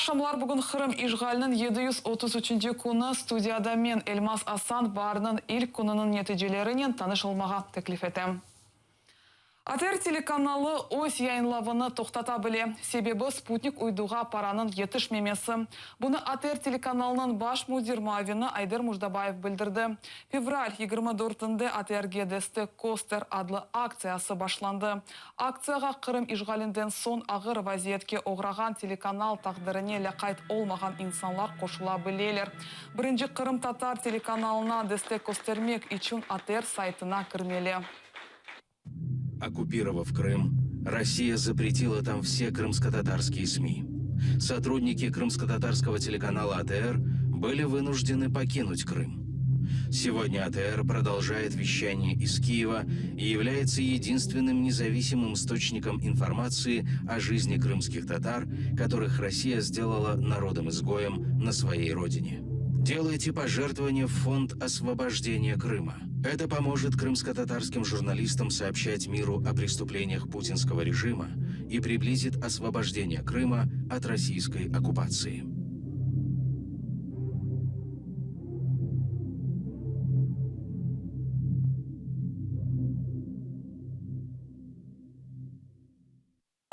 Ақшамлар бүгін Қырым ишғалінің 733 күні студияда мен Элмаз Асан барының ilk күнінің нәтижелерінен танышылмаға теклиф етем. АТР телеканалы ось яйынлавыны тоқтата біле. Себебі спутник уйдуға параның етішмемесі. Бұны АТР телеканалының баш мудир муавины Айдыр Муждабаев білдірді. Февраль 24-інде АТРге десті Костер адлы акциясы башланды. Акцияға Қырым ишғалінден сон ағыр вазиетке оғраған телеканал тағдырыне ләқайт олмаған инсанлар қошыла білелер. Бірінші Қырым татар телеканалына десте Костермек için АТР сайтына кірмелі. Оккупировав Крым, Россия запретила там все крымско-татарские СМИ. Сотрудники крымско-татарского телеканала АТР были вынуждены покинуть Крым. Сегодня АТР продолжает вещание из Киева и является единственным независимым источником информации о жизни крымских татар, которых Россия сделала народом-изгоем на своей родине. Делайте пожертвования в фонд освобождения Крыма. Это поможет крымско-татарским журналистам сообщать миру о преступлениях путинского режима и приблизит освобождение Крыма от российской оккупации.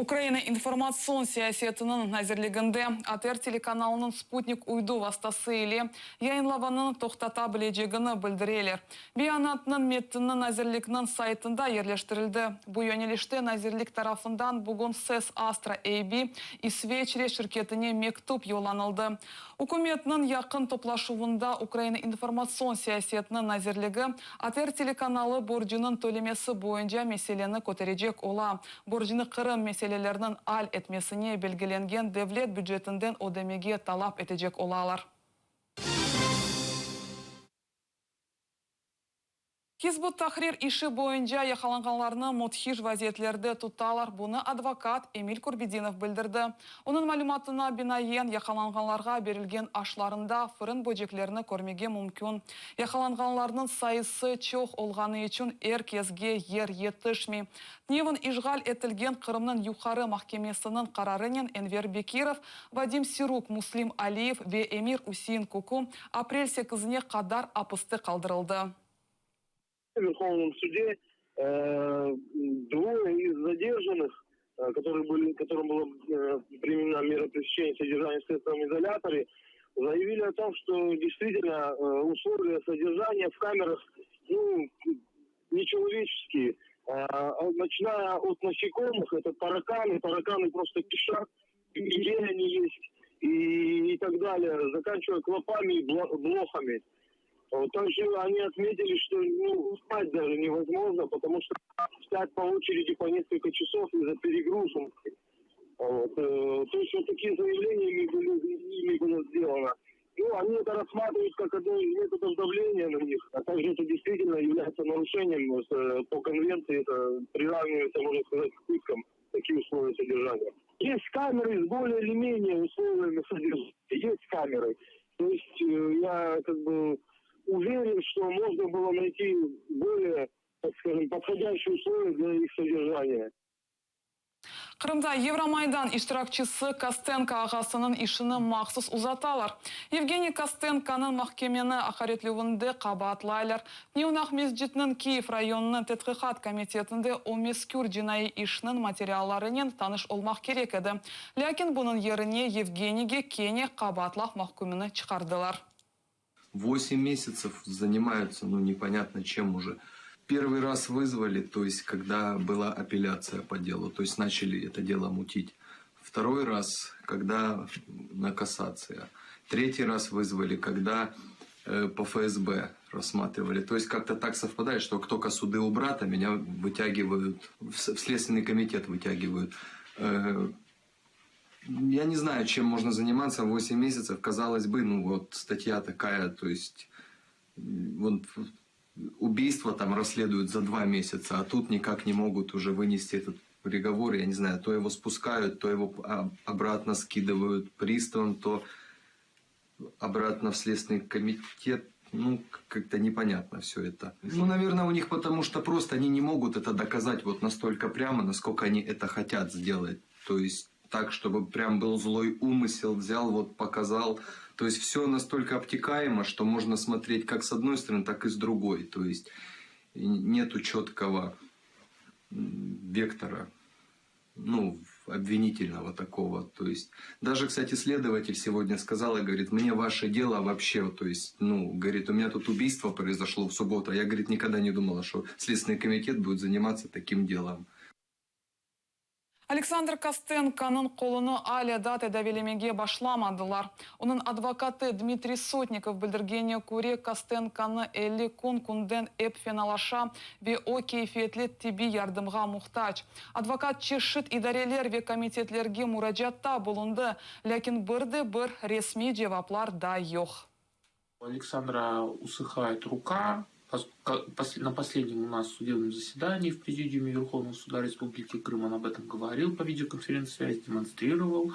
Украина информацион саясетінің нәзірлігінде АТР телеканалының спутник уйду вастасы еле яйынлаванын тоқтата білежегіні білдірелер. Биянатының метінің нәзірлігінің сайтында ерлештірілді. Бұл yönelişte нәзірлік тарафындан бүгін СЭС Астра AB İsveçre şirketine mektup yollanıldı. Үкіметінің яқын топлашуында Украина информацион саясетінің нәзірлігі АТР телеканалы боржының төлемесі бойынша меселені көтережек ола. Боржыны Қырым ailelerinin al etmesini belgelengen devlet büdjetinden ödemeye talap edecek olalar. Хизбут Тахрир иши бойынша яқаланғанларны мутхиш вазиетлерді тұтталар. Бұны адвокат Эмиль Курбединов білдірді. Оның мәлуматына бинаен яқаланғанларға берілген ашларында фырын бөжеклеріні көрмеге мүмкін. Яқаланғанларның сайысы чоқ олғаны үшін ер кезге ер етішмей. Тневін ишғал етілген Қырымның юқары махкемесінің қарарынен Энвер Бекиров, Вадим Сирук, Муслим Алиев ве Эмир Усин Куку апрель 8-не қадар апысты қалдырылды. В Верховном суде э, двое из задержанных, э, которые были, которым было э, применено мера пресечения содержания в следственном изоляторе, заявили о том, что действительно э, условия содержания в камерах ну, нечеловеческие. Э, начиная от насекомых, это тараканы, тараканы просто кишат, где они есть, и, и так далее, заканчивая клопами и бло- блохами. Вот Также они отметили, что ну, спать даже невозможно, потому что спать по очереди по несколько часов из-за перегрузки. Вот, э, то есть вот такие заявления ими были, ими было сделано. Ну, они это рассматривают как одно из методов давления на них, а также это действительно является нарушением э, по конвенции, это приравнивается, можно сказать, к пыткам, такие условия содержания. Есть камеры с более или менее условиями содержания, есть камеры. То есть э, я как бы уверен, что можно было найти более, так скажем, подходящие условия для их содержания. Қырымда Евромайдан иштиракчысы Костенко ағасының ішіні мақсыз ұзаталар. Евгений Костенконың махкемені ақаретлеуінде қабатлайлар. Неунақ мезжетінің Киев районының тетқиқат комитетінде Омескюр жинайы ішінің материалларымен таныш олмақ керек еді. Ләкин бұның еріне Евгенийге кене қабатлақ махкумені шығардылар. 8 месяцев занимаются, ну, непонятно чем уже. Первый раз вызвали, то есть, когда была апелляция по делу, то есть, начали это дело мутить. Второй раз, когда на кассация. Третий раз вызвали, когда э, по ФСБ рассматривали. То есть, как-то так совпадает, что как только суды у брата, меня вытягивают, в Следственный комитет вытягивают. Э, я не знаю, чем можно заниматься 8 месяцев. Казалось бы, ну вот статья такая, то есть вот убийство там расследуют за 2 месяца, а тут никак не могут уже вынести этот приговор. Я не знаю, то его спускают, то его а, обратно скидывают приставом, то обратно в Следственный комитет. Ну, как-то непонятно все это. Ну, наверное, у них потому что просто они не могут это доказать вот настолько прямо, насколько они это хотят сделать. То есть так, чтобы прям был злой умысел, взял, вот показал. То есть все настолько обтекаемо, что можно смотреть как с одной стороны, так и с другой. То есть нету четкого вектора, ну, обвинительного такого. То есть даже, кстати, следователь сегодня сказал и говорит, мне ваше дело вообще, то есть, ну, говорит, у меня тут убийство произошло в субботу, а я, говорит, никогда не думала, что Следственный комитет будет заниматься таким делом. Александр Костенконың қолыны даты дәвелемеге башламадылар. Оның адвокаты Дмитрий Сотников білдіргене көре Костенконы 50 күн күнден эп феналаша ве о кейфетлі тиби ярдымға мұқтач. Адвокат чешіт идарелер ве комитетлерге мұраджатта болынды, ләкин бірді бір ресми жеваплар да йоқ. Александра усыхает рука. На последнем у нас судебном заседании в Президиуме Верховного суда Республики Крым он об этом говорил по видеоконференц-связи, демонстрировал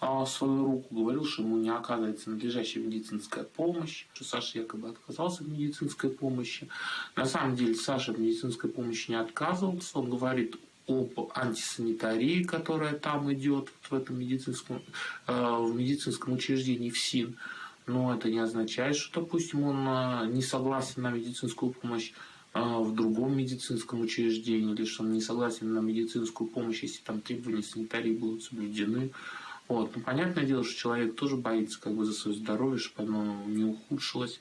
а, свою руку, говорил, что ему не оказывается надлежащая медицинская помощь, что Саша якобы отказался от медицинской помощи. На самом деле Саша от медицинской помощи не отказывался. Он говорит об антисанитарии, которая там идет вот в этом медицинском, э, в медицинском учреждении ФСИН. Но это не означает, что, допустим, он а, не согласен на медицинскую помощь а, в другом медицинском учреждении, или что он не согласен на медицинскую помощь, если там требования санитарии будут соблюдены. Вот. Ну, понятное дело, что человек тоже боится как бы за свое здоровье, чтобы оно не ухудшилось.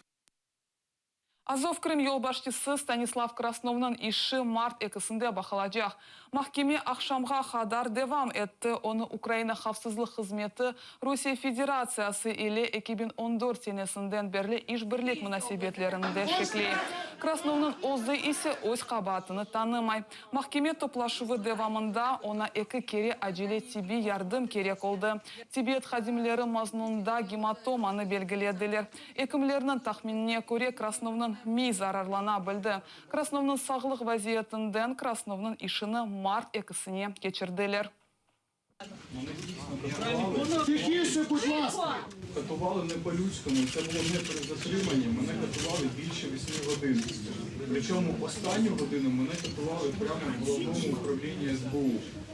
Азов Крым елбашчысы Станислав Красновның иші март екісінде бақылажақ. Махкеме ақшамға хадар девам етті. Оны Украина қавсызлық қызметі Русия Федерациясы или 2014 сенесінден берлі иш бірлік мұнасибетлерінде шеклей. Красновның озды есе өз қабатыны танымай. Махкеме топлашуы девамында она екі кере ажиле тиби ярдым керек олды. Тибет хадимлері мазмұнда гематоманы белгіледілер. Екімлерінің тахминіне көре Красновның ми зарарлана білді. Красновның сағылық вазиетінден Красновның ішіні март екісіне кечірділер. Тихіше, будь ласка! Катували не по-людському, це було не при затриманні. Мене катували більше 8 годин. Причому останню годину мене катували прямо в головному управлінні СБУ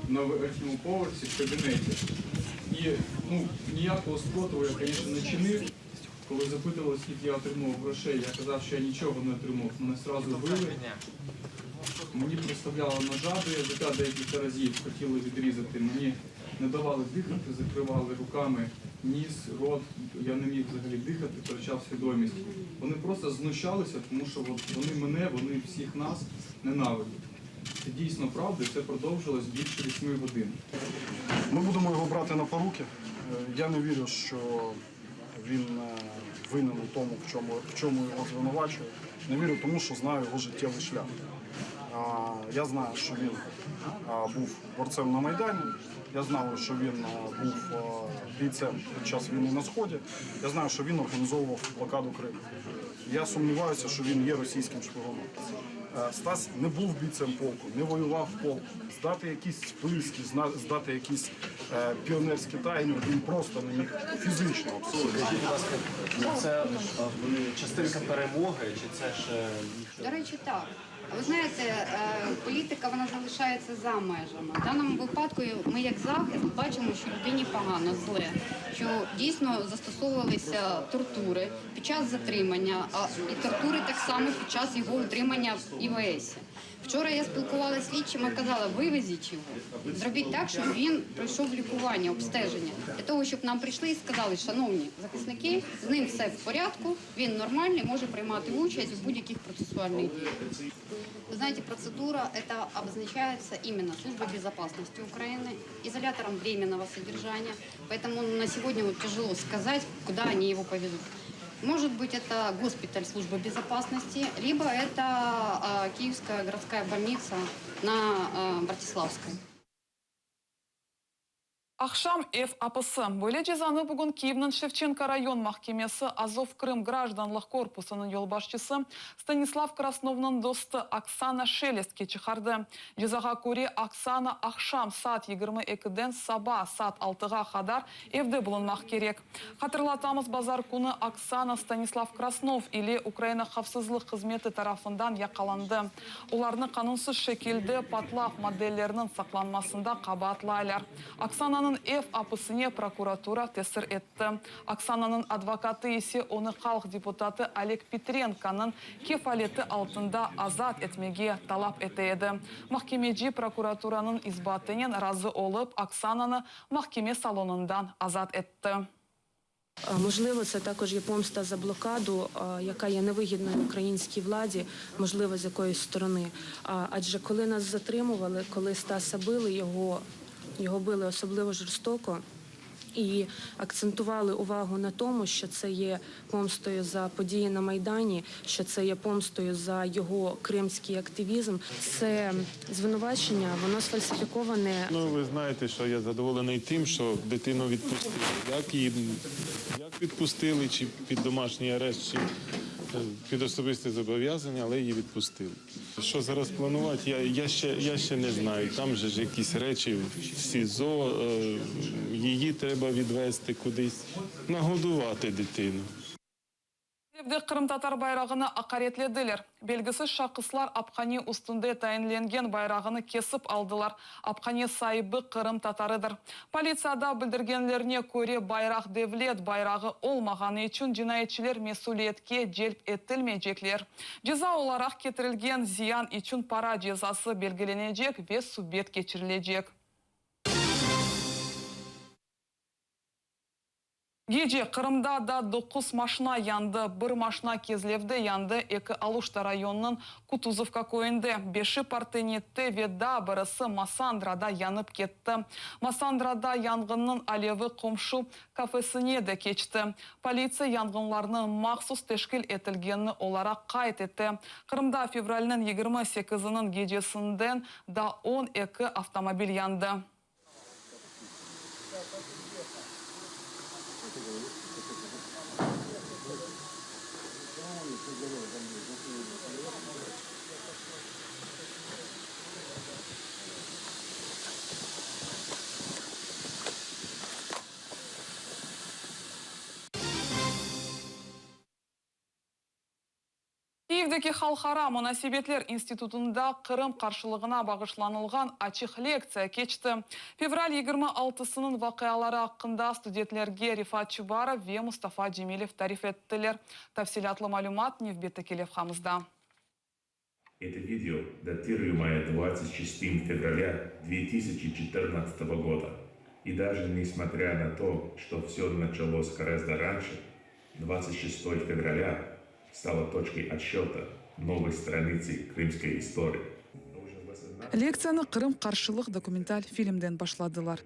на верхньому поверсі в кабінеті. І ну, ніякого спротиву я, звісно, не чинив. Коли запитували, скільки я отримав грошей, я казав, що я нічого не отримав. Мене одразу били. Мені приставляли ножа до язика декілька разів, хотіли відрізати. Мені не давали дихати, закривали руками ніс, рот. Я не міг взагалі дихати, втрачав свідомість. Вони просто знущалися, тому що от вони мене, вони всіх нас ненавидять. Це дійсно правда, це продовжилось більше 8 годин. Ми будемо його брати на поруки. Е, Я не вірю, що він е, винен у тому, в чому, в чому його звинувачують. Не вірю, тому що знаю його життєвий шлях. Я знаю, що він був борцем на Майдані. Я знаю, що він а, був а, бійцем під час війни на Сході. Я знаю, що він організовував блокаду Криму. Я сумніваюся, що він є російським шпигуном. Е, Стас не був бійцем полку, не воював в полку. Здати якісь списки, здати якісь е, піонерські тайни, він просто не міг фізично. Скажіть, будь ласка, це частинка перемоги, чи це ж е, До речі, так. Ви знаєте, е, політика вона залишається за межами. В даному випадку ми, як захист, бачимо, що людині погано, зле, що дійсно застосовувалися тортури під час затримання, а і тортури так само під час його утримання в ІВС. Вчора я спілкувалася з слідчими, казала, вивезіть його, зробіть так, щоб він пройшов лікування, обстеження, для того, щоб нам прийшли і сказали, шановні захисники, з ним все в порядку, він нормальний, може приймати участь у будь-яких процесуальних діях. Вы знаете, процедура это обозначается именно службой безопасности Украины, изолятором временного содержания. Поэтому на сегодня вот тяжело сказать, куда они его поведут. Может быть, это госпиталь службы безопасности, либо это а, Киевская городская больница на а, Братиславской. Ақшам Ф. апысы. Бөле жезаны бүгін Киевнің Шевченко район махкемесі Азов Крым гражданлық корпусының елбашчысы Станислав Красновның досты Оксана Шелестке чықарды. Жезаға көре Оксана Ақшам сат 22-ден саба сат 6-ға қадар евді бұлынмақ керек. Қатырлатамыз базар күні Оксана Станислав Краснов или Украина қавсызлық қызметі тарафындан яқаланды. Оларны қанунсыз шекелді патлақ моделлерінің сақланмасында қабатлайлар. Оксананың Оксананың F апысыне прокуратура тесір етті. Оксананың адвокаты есе оны халық депутаты Олег Петренканың кефалеті алтында азат етмеге талап етеді. Махкемеджи прокуратураның избатынен разы олып, Оксананы махкеме салонындан азат етті. Е, Можливо, це також є помста за блокаду, е, яка є невигідною українській владі, можливо, з якоїсь сторони. А, Адже коли нас затримували, коли Стаса били, його, його били особливо жорстоко. І акцентували увагу на тому, що це є помстою за події на Майдані, що це є помстою за його кримський активізм. Це звинувачення, воно сфальсифіковане Ну, ви знаєте, що я задоволений тим, що дитину відпустили. Як її як відпустили, чи під домашній арешт, чи під особисте зобов'язання, але її відпустили. Що зараз планувати, я, я, ще, я ще не знаю. Там же ж якісь речі в СІЗО, е, її треба відвести кудись, нагодувати дитину. Евде Кырым татар байрағыны ақаретледілер. Белгісіз шақыслар Апқани ұстынды тәйінленген байрағыны кесіп алдылар. Апқани сайыбы Кырым татарыдыр. Полицияда білдіргенлеріне көре байрақ девлет байрағы олмағаны үшін жинайетчілер месулиетке желп еттілмейджеклер. Жаза оларақ кетірілген зиян үшін пара жазасы белгіленежек, вес суббет кечірілежек. Геже Қырымда да 9 машина янды, бір машина кезлевді янды, екі Алушта районының Кутузовка көйінді. Беші партенетті веда бірісі Масандрада янып кетті. Масандрада янгынның алеві қомшу кафесіне де кечті. Полиция янгынларының мақсус тешкіл етілгені олара қайт етті. Қырымда февралінің 28-ның гежесінден да 12 автомобиль янды. Киевдегі халқара мұнасибетлер институтында Қырым қаршылығына бағышланылған ачық лекция кечті. Февраль 26-сының вақиялары ақында студентлерге Рифат Чубаров ве Мустафа Джемилев тариф еттілер. Тәфсилатлы малюмат Невбетті Келев қамызда. Это видео, датируемое 26 февраля 2014 года. И даже несмотря на то, что все началось гораздо раньше, 26 февраля стало точкой отсчета новой страницы крымской истории. Лекцияны Қырым қаршылық документаль фильмден башладылар.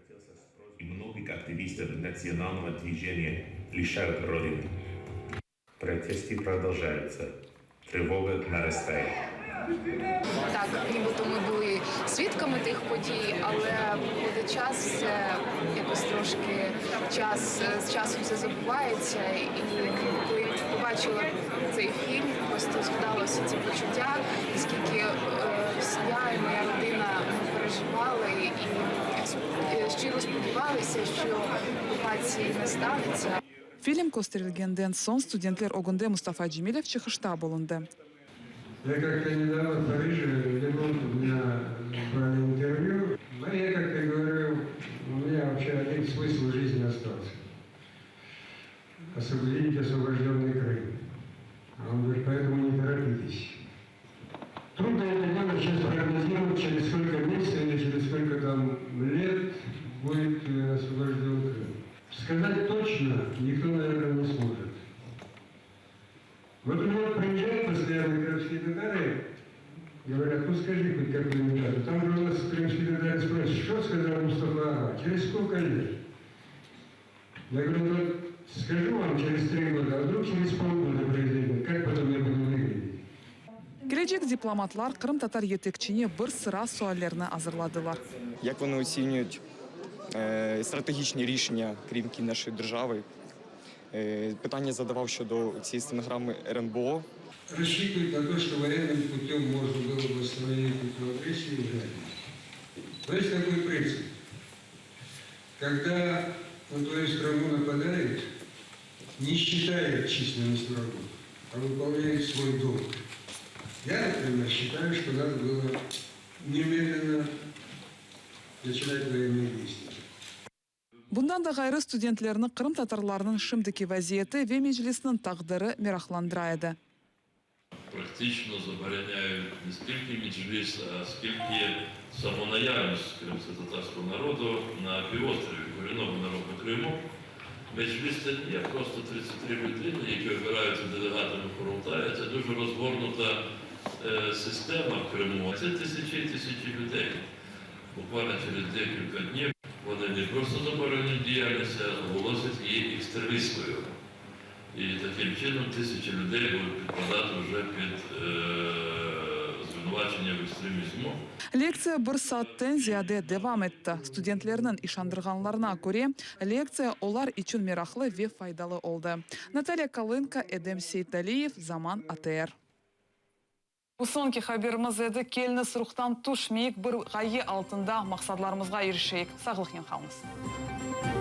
И многих активистов национального движения лишают Родины. Протесты продолжаются. Тревога нарастает. Так, нібито ми були свідками тих подій, але буде час, е, якось трошки час е, з часом це забувається. І коли я побачила цей фільм, просто згадалося ці почуття, і скільки е, я і моя родина ми переживали і е, щиро сподівалися, що окупації не станеться. Фильм көстерілгенден соң студентлер огынде Мустафа Джемилев чығышта болынды. Я как-то недавно в Париже, Лемонт у меня брали интервью. Но я как-то говорю, у меня вообще один смысл жизни остался. Освободить освобожденный Крым. А он говорит, поэтому не торопитесь. Трудно это дело сейчас прогнозировать, через сколько месяцев или через сколько там лет будет э, освобожден Крым. Сказать точно никто, наверное, не сможет. Вот у меня приезжают постоянно крымские татары, говорят, ну скажи хоть какую-нибудь дату. Там же у нас крымские татары спрашивают, что сказал Мустафа через сколько лет? Я говорю, ну скажу вам через три года, а вдруг через полгода произойдет, как потом я буду выглядеть? Келечек дипломатлар Қырым татар етекчіне бір сыра суаллерні азырладылар. Як вони оцінюють е, стратегічні рішення керівників нашої держави? Е, питання задавав щодо цієї стенограми РНБО. Рассчитывать на то, что военным путем можно было бы остановить эту агрессию, уже. Но есть такой принцип. Когда на твою страну нападают, не считая численность врагов, а выполняет свой долг. Я, например, считаю, что надо было немедленно начинать военные действия. Bundan da gayrı studentlerini Kırım Tatarlarının şimdiki vaziyeti ve meclisinin takdiri mirahlandıraydı. практично забороняють не скільки меджліс, а скільки самонаявність кримсько-татарського народу на півострові, корінного народу Криму. Це є просто 33 людини, які обираються делегатами Курултаю. Це дуже розгорнута е, система в Криму. Це тисячі і тисячі людей. Буквально через декілька днів вони не просто заборонюють діяльність, а оголосять її екстремістською. І таким чином тисячі людей будуть підпадати вже під е, звинувачення в лекция бір сааттен зияды девам әтті. Студентлерінің ишандырганларына көре лекция олар үшін мерақлы ве пайдалы олды. наталья калынка эдем сейталиев заман атр Усонки хаберімізді келініс рухтан тұшмейік бір ғайы алтында Мақсадларымызға ерішейік. Сағылық ен